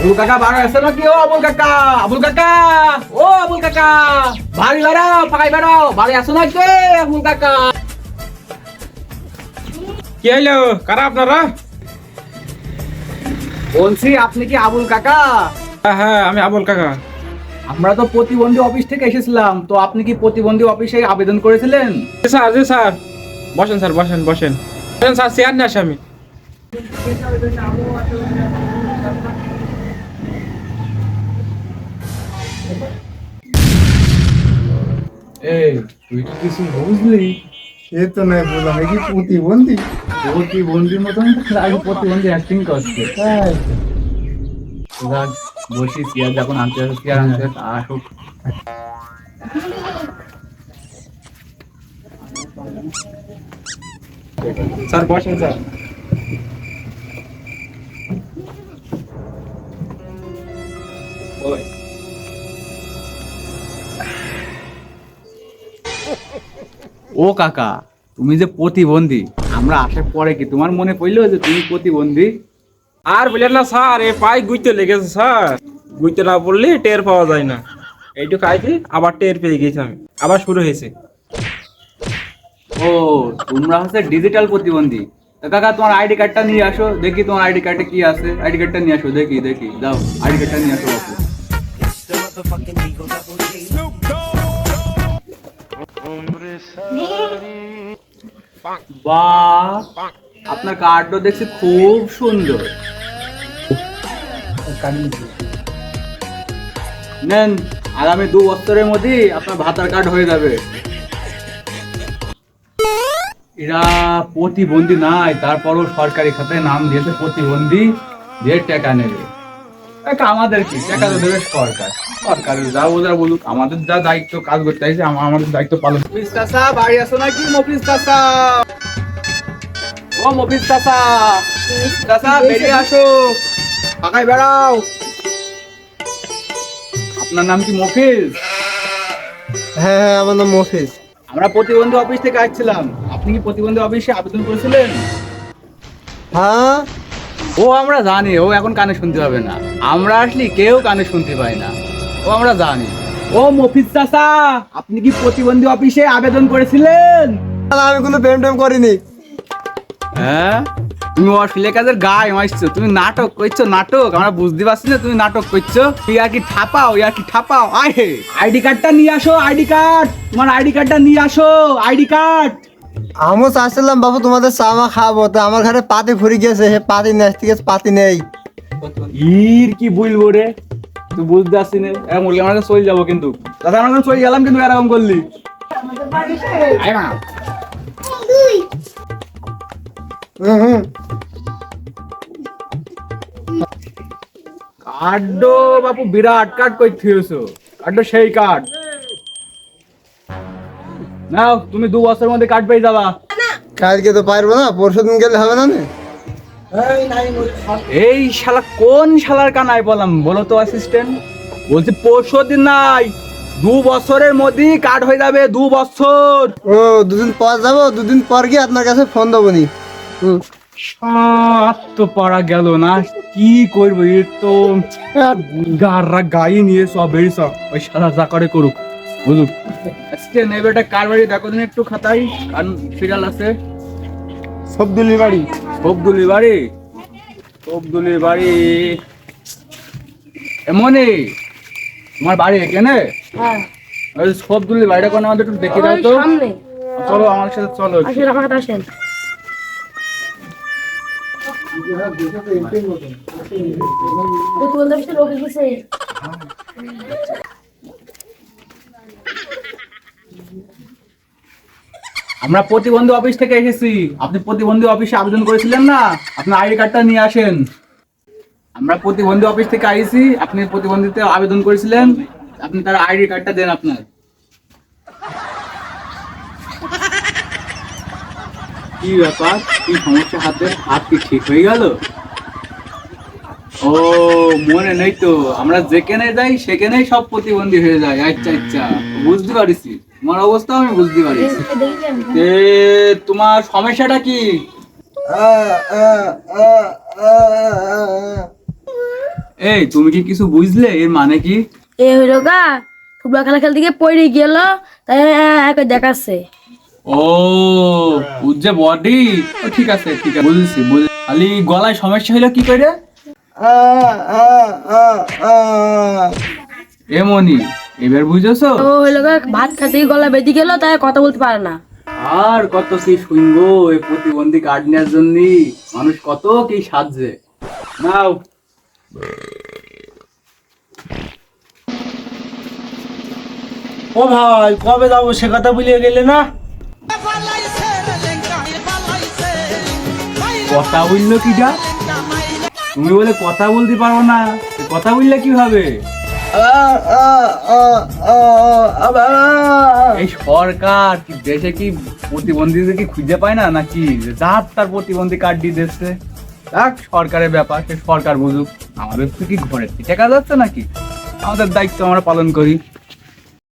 আবুল কাকা বাড়ি আছে নাকি? ও আবুল কাকা আবুল কাকা ও আবুল কাকা। বাড়ি বেড়াও ফাঁকাই বেড়াও। বাড়ি আসো নাকি আবুল কাকা? কি হইল কারা আপনারা? বলছি আপনি কি আবুল কাকা? হ্যাঁ হ্যাঁ আমি আবুল কাকা। আমরা তো প্রতিবন্ধী অফিস থেকে এসেছিলাম। তো আপনি কি প্রতিবন্ধী অফিসে আবেদন করেছিলেন? জি স্যার জি স্যার। বসেন স্যার বসেন বসেন। বসেন স্যার চেয়ার নিয়ে আসি এই তুই কিছু বুঝলি? সে তো নাই বললাম এই কি প্রতিবন্ধী? প্রতিবন্ধীর মতন? আগে প্রতিবন্ধী অ্যাক্টিং করছে। যাক, বসি চেয়ার যখন আনতে আসে চেয়ার আনতে আসে, আসুক। স্যার বসেন স্যার। ও কাকা তুমি যে প্রতিবন্ধী আমরা আসার পরে কি তোমার মনে পড়ল যে তুমি প্রতিবন্ধী? আর বললেন না স্যার এ পায়ে গুইতে লেগেছে স্যার। গুইতে না পড়লে টের পাওয়া যায় না। এইটুকু খাইছি আবার টের পেয়ে গেছি আমি। আবার শুরু হয়েছে। ও তোমরা হচ্ছে ডিজিটাল প্রতিবন্ধী। তা কাকা তোমার আইডি কার্ডটা নিয়ে আসো দেখি তোমার আইডি কার্ডে কি আছে। আইডি কার্ডটা নিয়ে আসো দেখি দেখি। দাও আইডি কার্ডটা নিয়ে আসো বাহ, আপনার কার্ডটা দেখছি খুব সুন্দর। নেন, আগামী দু বছরের মধ্যেই আপনার ভাতার কার্ড হয়ে যাবে। এরা প্রতিবন্ধী নাই, তারপরও সরকারি খাতায় নাম দিয়েছে প্রতিবন্ধী যে টাকা নেবে। আমাদের কি? টাকা তো দেবে সরকার। সরকারের যা বোঝার বলুক আমাদের যা দায়িত্ব কাজ করতে আছে আমা- আমাদের দায়িত্ব পালন মফিজ চাচা বাড়ি আসো নাকি? মফিজ চাচা। ও বেরিয়ে আসো। ফাঁকায় বেড়াও। আপনার নাম কি মফিজ? হ্যাঁ হ্যাঁ আমার নাম মফিজ। আমরা প্রতিবন্ধী অফিস থেকে আসছিলাম। আপনি কি প্রতিবন্ধী অফিসে আবেদন করেছিলেন? হ্যাঁ ও আমরা জানি ও এখন কানে শুনতে পাবে না। আমরা আসলে কেউ কানে শুনতে পাই না। ও আমরা জানি। ও মফিজ চাচা আপনি কি প্রতিবন্ধী অফিসে আবেদন করেছিলেন? আমি কোনো প্রেম টেম করিনি। হ্যাঁ? তুমি অশ্লীল কাজের গায়ে মারছো তুমি নাটক করছ নাটক। আমরা বুঝতে পারছি না তুমি নাটক করছ। তুই আর কি ঠাপাও আর কি ঠাপাও আয় আইডি কার্ডটা নিয়ে আসো আইডি কার্ড। তোমার আইডি কার্ডটা নিয়ে আসো আইডি কার্ড। আমিও চাচ্ছিলাম বাবু তোমাদের চা মা খাব। তো আমার ঘরে পাতি ফুরি গেছে সে পাতি নেই ঠিক আছে পাতি নেই। ইর কি বলব রে? তুই বুঝতে পারছিস না? এরকম বললে আমরা চলে যাব কিন্তু। দাদা আমরা চলে গেলাম কিন্তু এরকম করলি। আয় মা হুম কার্ড বাপু বিরাট কার্ড কই থিয়েছো? কার্ড সেই কার্ড। নাও তুমি দু বছরের মধ্যে কার্ড পেয়ে যাবা। কালকে তো পারব না পরশু দিন গেলে হবে না নে? এই শালা কোন শালার কানায় বললাম বলো তো অ্যাসিস্ট্যান্ট বলছি পরশু দিন নাই দু বছরের মধ্যেই কার্ড হয়ে যাবে দু বছর। ও দুদিন পর যাব দুদিন পর গিয়ে আপনার কাছে ফোন দেবো নি। সাত তো পারা গেল না কি করব? এ তো গাররা গায়ে নিয়ে সব বেরিয়ে সব ওই সাদা যা করে করুক। বুঝুক। আজকে নেবে এটা কার বাড়ি? দেখো দিন একটু খাতাই কারণ সিরিয়াল আছে। সবদুলির বাড়ি। সবদুলি বাড়ি? সবদুলি বাড়ি। এমনি তোমার বাড়ি এখানে? হ্যাঁ। ওই সবদুলি বাড়িটা কোনো আমাদের একটু দেখে দাও তো। সামনে। চলো আমার সাথে চলো আসেন আমার সাথে আসেন প্রতিবন্ধী অফিসে লোক এসেছে আমরা প্রতিবন্ধী অফিস থেকে এসেছি। আপনি প্রতিবন্ধী অফিসে আবেদন করেছিলেন না? আপনার আইডি কার্ডটা নিয়ে আসেন। আমরা প্রতিবন্ধী অফিস থেকে আইছি আপনি প্রতিবন্ধীতে আবেদন করেছিলেন, আপনি তার আইডি কার্ডটা দেন আপনার। কি ব্যাপার? কি সমস্যা? হাতের হাত কি ঠিক হয়ে গেল? ও, মনে নেই তো। আমরা যেখানে যাই, সেখানেই সব প্রতিবন্ধী হয়ে যায়। আচ্ছা আচ্ছা। বুঝতে পারিছি। তোমার অবস্থা আমি বুঝতে পারি। এ তোমার সমস্যাটা কি। এই তুমি কি কিছু বুঝলে? এর মানে কি? এ হইল গা ফুটবল খেলা খেলতে গিয়ে পড়ে গেল তাই একে দেখাচ্ছে। ও উজ্জে বডি ঠিক আছে ঠিক আছে। বুঝেছি বুঝেছি খালি গলায় সমস্যা হলো কি করে? এমনই এবার বুঝেছ? ও হইল গা ভাত খাতে গলা বেঁধে গেল তাই কথা বলতে পারে না। আর কত কি শুনব এই প্রতিবন্ধী কার্ড নেওয়ার জন্য মানুষ কত কি সাজছে। নাও। ও ভাই কবে যাব সে কথা বলিয়ে গেলে না? কথা বলল কি যা তুমি বলে কথা বলতে পারো না। কথা বললে কীভাবে? এই সরকার কি দেশে কি প্রতিবন্ধীদের কি খুঁজে পায় না? নাকি যার তার প্রতিবন্ধী কার্ড দিয়ে দিচ্ছে দেখ সরকারের ব্যাপার, সে সরকার বুঝুক। আমাদের তো কি ঘরে টাকা যাচ্ছে নাকি? আমাদের দায়িত্ব আমরা পালন করি।